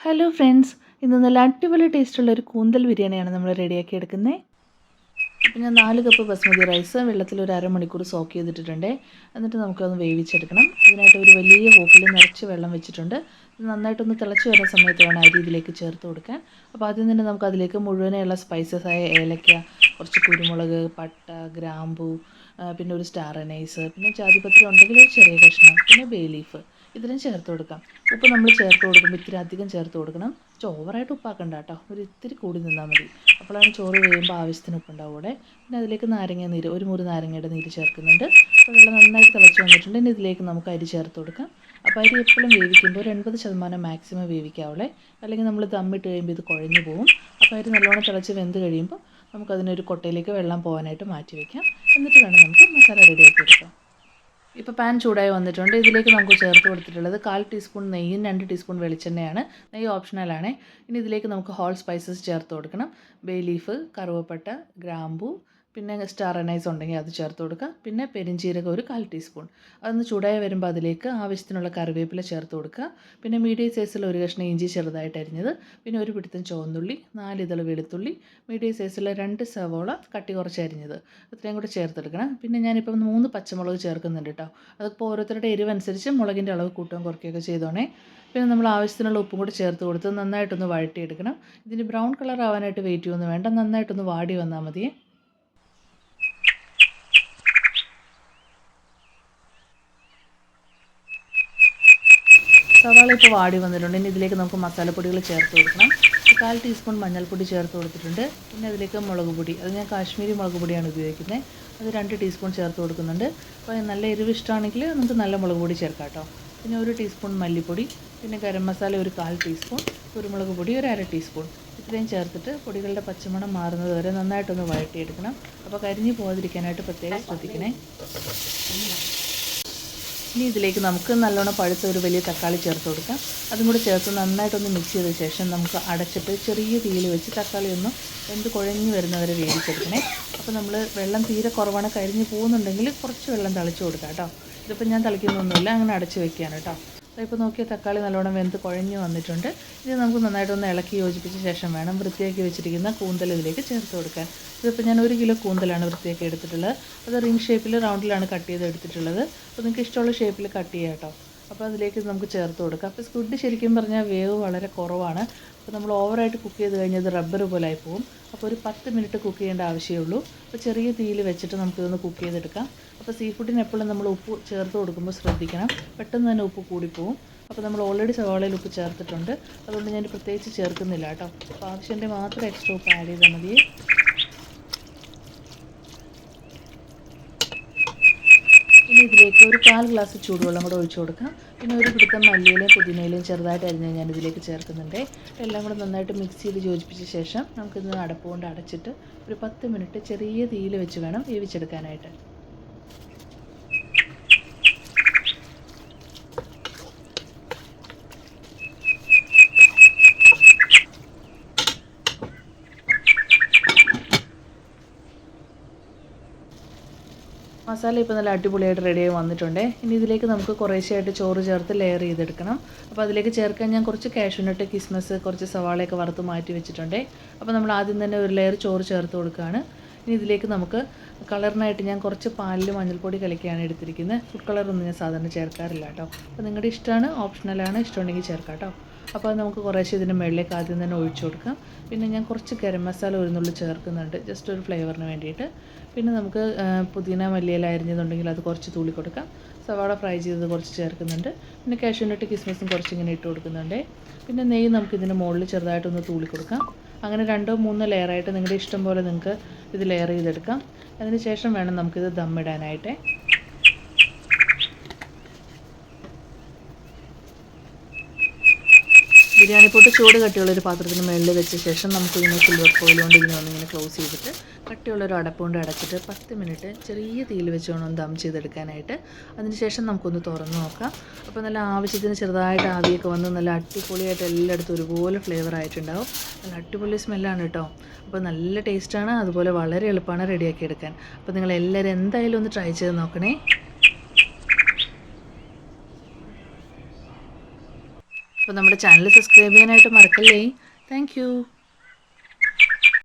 Hello friends ഇന്ന് നല്ല അടിപൊളി ടേസ്റ്റുള്ള ഒരു കൂന്തൽ ബിരിയാണിയാണ് നമ്മൾ റെഡിയാക്കി എടുക്കുന്നത് അപ്പം ഞാൻ നാല് കപ്പ് ബസ്മതി റൈസ് വെള്ളത്തിൽ ഒരു അരമണിക്കൂർ സോക്ക് ചെയ്തിട്ടുണ്ട് എന്നിട്ട് നമുക്കതൊന്ന് വേവിച്ചെടുക്കണം. അതിനായിട്ട് ഒരു വലിയ കോപ്പിൽ നിറച്ച് വെള്ളം വെച്ചിട്ടുണ്ട്. നന്നായിട്ടൊന്ന് തിളച്ച് വരുന്ന സമയത്ത് വേണം അരി ഇതിലേക്ക് ചേർത്ത് കൊടുക്കാൻ. അപ്പോൾ ആദ്യം തന്നെ നമുക്ക് അതിലേക്ക് മുഴുവനെയുള്ള സ്പൈസസ് ആയ ഏലക്ക കുറച്ച് കുരുമുളക് പട്ട ഗ്രാമ്പൂ പിന്നെ ഒരു സ്റ്റാർ അനൈസ് പിന്നെ ജാതിപത്രി ഉണ്ടെങ്കിൽ ഒരു ചെറിയ കഷ്ണം പിന്നെ ബേ ലീഫ് ഇതിനും ചേർത്ത് കൊടുക്കാം. ഉപ്പ് നമ്മൾ ചേർത്ത് കൊടുക്കുമ്പോൾ ഇത്തിരി അധികം ചേർത്ത് കൊടുക്കണം. ചോറായിട്ട് ഉപ്പാക്കണ്ട കേട്ടോ. ഒരു ഇത്തിരി കൂടി നിന്നാൽ മതി. അപ്പോഴാണ് ചോറ് വേകുമ്പോൾ ആവശ്യത്തിന് ഉപ്പുണ്ടാവും കൂടെ പിന്നെ അതിലേക്ക് നാരങ്ങ നീര് ഒരു മുറി നാരങ്ങയുടെ നീര് ചേർക്കുന്നുണ്ട്. അപ്പോൾ വെള്ളം നന്നായിട്ട് തിളച്ച് വന്നിട്ടുണ്ട്. ഇനി ഇതിലേക്ക് നമുക്ക് അരി ചേർത്ത് കൊടുക്കാം. അപ്പോൾ അരി എപ്പോഴും വേവിക്കുമ്പോൾ ഒരു എൺപത് ശതമാനം മാക്സിമം വേവിക്കാവുള്ളേ. അല്ലെങ്കിൽ നമ്മൾ ദമ്മിട്ട് കഴിയുമ്പോൾ ഇത് കുഴഞ്ഞു പോകും അപ്പോൾ അരി നല്ലോണം തിളച്ച് വെന്ത് കഴിയുമ്പോൾ നമുക്കതിനൊരു കൊട്ടയിലേക്ക് വെള്ളം പോകാനായിട്ട് മാറ്റി വയ്ക്കാം എന്നിട്ട് വേണം നമുക്ക് മസാല റെഡിയാക്കി എടുക്കാം. ഇപ്പോൾ പാൻ ചൂടായി വന്നിട്ടുണ്ട്. ഇതിലേക്ക് നമുക്ക് ചേർത്ത് കൊടുത്തിട്ടുള്ളത് കാൽ ടീസ്പൂൺ നെയ്യും രണ്ട് ടീസ്പൂൺ വെളിച്ചെണ്ണയാണ്. നെയ്യ് ഓപ്ഷണലാണ് ഇനി ഇതിലേക്ക് നമുക്ക് ഹോൾ സ്പൈസസ് ചേർത്ത് കൊടുക്കണം. ബേ ലീഫ് കറുവപ്പട്ട ഗ്രാമ്പൂ പിന്നെ സ്റ്റാർ അനൈസ് ഉണ്ടെങ്കിൽ അത് ചേർത്ത് കൊടുക്കുക. പിന്നെ പെരിഞ്ചീരകം ഒരു കാൽ ടീസ്പൂൺ. അതൊന്ന് ചൂടായി വരുമ്പോൾ അതിലേക്ക് ആവശ്യത്തിനുള്ള കറിവേപ്പില ചേർത്ത് കൊടുക്കുക. പിന്നെ മീഡിയം സൈസിൽ ഒരു കഷ്ണം ഇഞ്ചി ചെറുതായിട്ട് അരിഞ്ഞത്. പിന്നെ ഒരു പിടുത്തം ചുവന്നുള്ളി നാലിതൾ വെളുത്തുള്ളി മീഡിയം സൈസിൽ രണ്ട് സവോള കട്ടി കുറച്ച് അരിഞ്ഞത്. ഇത്രയും കൂടെ ചേർത്തെടുക്കണം. പിന്നെ ഞാനിപ്പം മൂന്ന് പച്ചമുളക് ചേർക്കുന്നുണ്ട് കേട്ടോ. അതിപ്പോൾ ഓരോരുത്തരുടെ എരിവനുസരിച്ച് മുളകിന്റെ അളവ് കൂട്ടുകയും കുറയ്ക്കുകയൊക്കെ ചെയ്തോണേ. പിന്നെ നമ്മൾ ആവശ്യത്തിനുള്ള ഉപ്പും കൂടി ചേർത്ത് കൊടുത്ത് നന്നായിട്ടൊന്ന് വഴട്ടിയെടുക്കണം ഇതിന് ബ്രൗൺ കളർ ആവാനായിട്ട് വെയിറ്റ് ചെയ്യുമെന്ന് വേണ്ട. നന്നായിട്ടൊന്ന് വാടി വന്നാൽ മതിയേ. സവാള ഇപ്പോൾ വാടി വന്നിട്ടുണ്ട്. ഇനി ഇതിലേക്ക് നമുക്ക് മസാലപ്പൊടികൾ ചേർത്ത് കൊടുക്കണം. കാൽ ടീസ്പൂൺ മഞ്ഞൾപ്പൊടി ചേർത്ത് കൊടുത്തിട്ടുണ്ട്. പിന്നെ അതിലേക്ക് മുളക് പൊടി. അത് ഞാൻ കാശ്മീരി മുളക് പൊടിയാണ് ഉപയോഗിക്കുന്നത്. അത് രണ്ട് ടീസ്പൂൺ ചേർത്ത് കൊടുക്കുന്നുണ്ട്. അപ്പോൾ നല്ല എരിവ് ഇഷ്ടമാണെങ്കിൽ നമുക്ക് നല്ല മുളക് പൊടി ചേർക്കാം കേട്ടോ. പിന്നെ ഒരു ടീസ്പൂൺ മല്ലിപ്പൊടി. പിന്നെ ഗരം മസാല ഒരു കാൽ ടീസ്പൂൺ. കുരുമുളക് പൊടി ഒരു അര ടീസ്പൂൺ. ഇത്രയും ചേർത്തിട്ട് പൊടികളുടെ പച്ചമണം മാറുന്നത് വരെ നന്നായിട്ടൊന്ന് വഴട്ടിയെടുക്കണം അപ്പോൾ കരിഞ്ഞു പോകാതിരിക്കാനായിട്ട് പ്രത്യേകം ശ്രദ്ധിക്കണേ. ഇനി ഇതിലേക്ക് നമുക്ക് നല്ലോണം പഴുത്ത ഒരു വലിയ തക്കാളി ചേർത്ത് കൊടുക്കാം. അതും കൂടി ചേർത്ത് നന്നായിട്ടൊന്ന് മിക്സ് ചെയ്ത ശേഷം നമുക്ക് അടച്ചിട്ട് ചെറിയ തീയിൽ വെച്ച് തക്കാളി ഒന്ന് എന്ത് കുഴഞ്ഞു വരുന്നവരെ വേവിച്ചെടുക്കണേ. അപ്പോൾ നമ്മൾ വെള്ളം തീരെ കുറവാണ് കരിഞ്ഞ് പോകുന്നുണ്ടെങ്കിൽ കുറച്ച് വെള്ളം തളിച്ച് കൊടുക്കാം കേട്ടോ. ഇതിപ്പോൾ ഞാൻ തളിക്കുന്നൊന്നുമില്ല അങ്ങനെ അടച്ച് വെക്കുകയാണ് കേട്ടോ. ഇപ്പോൾ നോക്കിയ തക്കാളി നല്ലോണം വെന്ത് കുഴഞ്ഞു വന്നിട്ടുണ്ട്. ഇത് നമുക്ക് നന്നായിട്ടൊന്ന് ഇളക്കി യോജിപ്പിച്ച ശേഷം വേണം വൃത്തിയാക്കി വെച്ചിരിക്കുന്ന കൂന്തൽ ഇതിലേക്ക് ചേർത്ത് കൊടുക്കാൻ. ഇതിപ്പോൾ ഞാൻ ഒരു കിലോ കൂന്തലാണ് വൃത്തിയാക്കി എടുത്തിട്ടുള്ളത്. അത് റിംഗ് ഷേപ്പിൽ റൗണ്ടിലാണ് കട്ട് ചെയ്ത് എടുത്തിട്ടുള്ളത്. അപ്പോൾ നിങ്ങൾക്ക് ഇഷ്ടമുള്ള ഷേപ്പിൽ കട്ട് ചെയ്യാം കേട്ടോ. അപ്പോൾ അതിലേക്ക് നമുക്ക് ചേർത്ത് കൊടുക്കാം. അപ്പോൾ സ്ക്വിഡ് ശരിക്കും പറഞ്ഞാൽ വേവ് വളരെ കുറവാണ്. അപ്പോൾ നമ്മൾ ഓവറായിട്ട് കുക്ക് ചെയ്ത് കഴിഞ്ഞാൽ ഇത് റബ്ബർ പോലെ ആയി പോകും. അപ്പോൾ ഒരു പത്ത് മിനിറ്റ് കുക്ക് ചെയ്യേണ്ട ആവശ്യമേ ഉള്ളൂ. അപ്പോൾ ചെറിയ തീയിൽ വെച്ചിട്ട് നമുക്കിതൊന്ന് കുക്ക് ചെയ്തെടുക്കാം. അപ്പോൾ സീ ഫുഡിന് എപ്പോഴും നമ്മൾ ഉപ്പ് ചേർത്ത് കൊടുക്കുമ്പോൾ ശ്രദ്ധിക്കണം. പെട്ടെന്ന് തന്നെ ഉപ്പ് കൂടിപ്പോവും. അപ്പോൾ നമ്മൾ ഓൾറെഡി സവാളയിൽ ഉപ്പ് ചേർത്തിട്ടുണ്ട്. അതുകൊണ്ട് ഞാൻ പ്രത്യേകിച്ച് ചേർക്കുന്നില്ല കേട്ടോ. അപ്പോൾ ആവശ്യത്തിന്റെ മാത്രം എക്സ്ട്രാ ഉപ്പ് ആഡ് ചെയ്താൽ മതി ഇനി ഇതിലേക്ക് ഒരു കാൽ ഗ്ലാസ് ചൂടുവെള്ളം കൂടെ ഒഴിച്ചു കൊടുക്കാം. പിന്നെ ഒരു പിടുത്തം മല്ലിയിലയും പുതിനയിലയും ചെറുതായിട്ട് അരിഞ്ഞ് ഞാൻ ഇതിലേക്ക് ചേർക്കുന്നുണ്ട്. എല്ലാം കൂടെ നന്നായിട്ട് മിക്സ് ചെയ്ത് യോജിപ്പിച്ച ശേഷം നമുക്കിത് അടപ്പ് കൊണ്ട് അടച്ചിട്ട് ഒരു പത്ത് മിനിറ്റ് ചെറിയ തീയിൽ വെച്ച് വേണം വേവിച്ചെടുക്കാനായിട്ട്. മസാല ഇപ്പോൾ നല്ല അടിപൊളിയായിട്ട് റെഡിയായി വന്നിട്ടുണ്ട്. ഇനി ഇതിലേക്ക് നമുക്ക് കുറേശ്ശെയായിട്ട് ചോറ് ചേർത്ത് ലെയർ ചെയ്തെടുക്കണം. അപ്പോൾ അതിലേക്ക് ചേർക്കാൻ ഞാൻ കുറച്ച് കാഷ്യൂനട്ട് കിസ്മസ് കുറച്ച് സവാളയൊക്കെ വറുത്ത് മാറ്റി വെച്ചിട്ടുണ്ട്. അപ്പോൾ നമ്മൾ ആദ്യം തന്നെ ഒരു ലെയർ ചോറ് ചേർത്ത് കൊടുക്കുകയാണ്. ഇനി ഇതിലേക്ക് നമുക്ക് കളറിനായിട്ട് ഞാൻ കുറച്ച് പാലിൽ മഞ്ഞൾപ്പൊടി കലക്കിയാണ് എടുത്തിരിക്കുന്നത്. ഫുഡ് കളറൊന്നും ഞാൻ സാധാരണ ചേർക്കാറില്ല കേട്ടോ. അപ്പോൾ നിങ്ങളുടെ ഇഷ്ടമാണ് ഓപ്ഷണലാണ് ഇഷ്ടമുണ്ടെങ്കിൽ ചേർക്കാം കേട്ടോ. അപ്പോൾ നമുക്ക് കുറേശ്ശെ ഇതിന്റെ മുകളിലേക്ക് ആദ്യം തന്നെ ഒഴിച്ചു കൊടുക്കാം. പിന്നെ ഞാൻ കുറച്ച് ഗരം മസാല ഒരു നുള്ളി ചേർക്കുന്നുണ്ട്. ജസ്റ്റ് ഒരു ഫ്ലേവറിന് വേണ്ടിയിട്ട്. പിന്നെ നമുക്ക് പുതിന മല്ലിയില അരിഞ്ഞതുണ്ടെങ്കിൽ അത് കുറച്ച് തൂളി കൊടുക്കാം. സവാള ഫ്രൈ ചെയ്തത് കുറച്ച് ചേർക്കുന്നുണ്ട്. പിന്നെ കാഷ്യൂനട്ട് കിസ്മസും കുറച്ച് ഇങ്ങനെ ഇട്ട് കൊടുക്കുന്നുണ്ട്. പിന്നെ നെയ്യ് നമുക്ക് ഇതിന്റെ മുകളിൽ ചെറുതായിട്ടൊന്ന് തൂളി കൊടുക്കാം. അങ്ങനെ രണ്ടോ മൂന്നോ ലെയറായിട്ട് നിങ്ങളുടെ ഇഷ്ടം പോലെ നിങ്ങൾക്ക് ഇത് ലെയർ ചെയ്തെടുക്കാം. അതിന് ശേഷം വേണം നമുക്കിത് ദമ്മിടാനായിട്ട് ബിരിയാണി പൊട്ട് ചൂട് കട്ടിയുള്ള ഒരു പാത്രത്തിന് മുകളിൽ വെച്ച ശേഷം നമുക്ക് ഇതിനെ സിൽവർ ഫോയിൽ കൊണ്ട് ഇതിനെ ഒന്നിങ്ങനെ ക്ലോസ് ചെയ്തിട്ട് കട്ടിയുള്ള ഒരു അടപ്പ് കൊണ്ട് അടച്ചിട്ട് പത്ത് മിനിറ്റ് ചെറിയ തീയിൽ വെച്ച് ഒന്ന് ദം ചെയ്തെടുക്കാനായിട്ട്. അതിനുശേഷം നമുക്കൊന്ന് തുറന്ന് നോക്കാം. അപ്പോൾ നല്ല ആവശ്യത്തിന് ചെറുതായിട്ട് ആവിയൊക്കെ വന്ന് നല്ല അടിപൊളിയായിട്ട് എല്ലായിടത്തും ഒരുപോലെ ഫ്ലേവർ ആയിട്ടുണ്ടാവും. നല്ല അടിപൊളി സ്മെല്ലാണ് കേട്ടോ. അപ്പോൾ നല്ല ടേസ്റ്റാണ് അതുപോലെ വളരെ എളുപ്പമാണ് റെഡിയാക്കി എടുക്കാൻ. അപ്പോൾ നിങ്ങൾ എല്ലാവരും എന്തായാലും ഒന്ന് ട്രൈ ചെയ്ത് നോക്കണേ. അപ്പോൾ നമ്മുടെ ചാനൽ സബ്സ്ക്രൈബ് ചെയ്യാനായിട്ട് മറക്കല്ലേ? താങ്ക്